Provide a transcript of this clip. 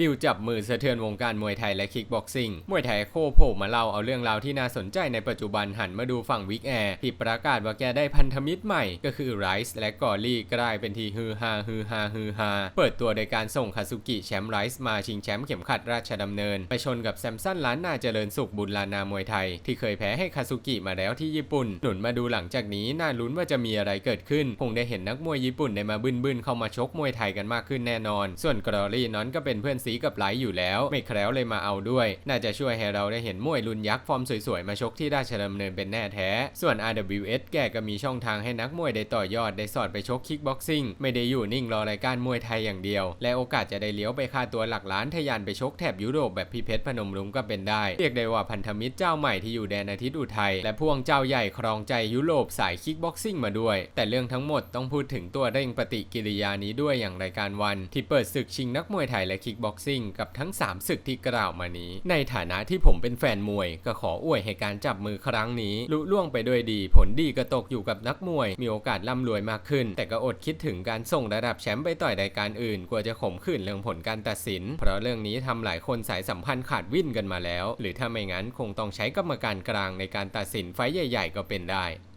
ดิวจับมือสะเทือนวงการมวยไทยและคิกบ็อกซิ่ง มวยไทยโคโผล่มาเล่าเอาเรื่องราวที่น่าสนใจในปัจจุบันหันมาดูฝั่งวิกแอร์ที่ประกาศว่าแกได้พันธมิตรใหม่ ก็คือไรซ์และกอรี่กลายเป็นทีฮือฮาฮือฮาฮือฮาเปิดตัวโดยการส่งคาซุกิแชมป์ไรซ์มาชิงแชมป์เข็มขัดราชดำเนิน ไปชนกับแซมสันล้านนาเจริญสุขบุญลานามวยไทย ที่เคยแพ้ให้คาซุกิมาแล้วที่ญี่ปุ่น หนุนมาดูหลังจากนี้น่าลุ้นว่าจะมีอะไรเกิดขึ้น คงได้เห็นนักมวยญี่ปุ่นได้มาบึ้นๆเข้ามาชกมวยไทยกันมากขึ้นแน่นอน ส่วนกอรี่นั้นก็เป็นเพื่อนซีกับไหลอยู่แล้ว ไม่แคล้วเลยมาเอาด้วย น่าจะช่วยให้เราได้เห็นมวยรุนยักษ์ฟอร์มสวยๆ มาชกที่ราชดำเนินเป็นแน่แท้ ส่วน RWS แกก็มีช่องทางให้นักมวยได้ต่อยอดได้สอดไปชกคิกบ็อกซิ่งไม่ได้อยู่นิ่งรอรายการมวยไทยอย่างเดียว และโอกาสจะได้เลี้ยวไปค่าตัวหลักล้านทะยานไปชกแถบยุโรปแบบพี่เพชรพนมรุ้งก็เป็นได้ เรียกได้ว่าพันธมิตรเจ้าใหม่ที่อยู่แดนอาทิตย์อุทัยและพวงเจ้าใหญ่ครองใจยุโรปสายคิกบ็อกซิ่งมาด้วย แต่เรื่องทั้งหมดต้องพูดถึงตัวเร่งปฏิกิริยานี้ด้วยอย่างรายการวัน ที่เปิดศึกชิงนักมวยไทยและคิกบ็อกซิ่งกับทั้ง 3 ศึกที่กล่าวมานี้ ในฐานะที่ผมเป็นแฟนมวย ก็ขออวยให้การจับมือครั้งนี้ลุล่วงไปด้วยดี ผลดีก็ตกอยู่กับนักมวย มีโอกาสร่ำรวยมากขึ้น แต่ก็อดคิดถึงการส่งระดับแชมป์ไปต่อยรายการอื่น กลัวจะขมขื่นเรื่องผลการตัดสิน เพราะเรื่องนี้ทำหลายคนสายสัมพันธ์ขาดวิ่นกันมาแล้ว หรือถ้าไม่งั้นคงต้องใช้กรรมการกลางในการตัดสินไฟใหญ่ ๆ ก็เป็นได้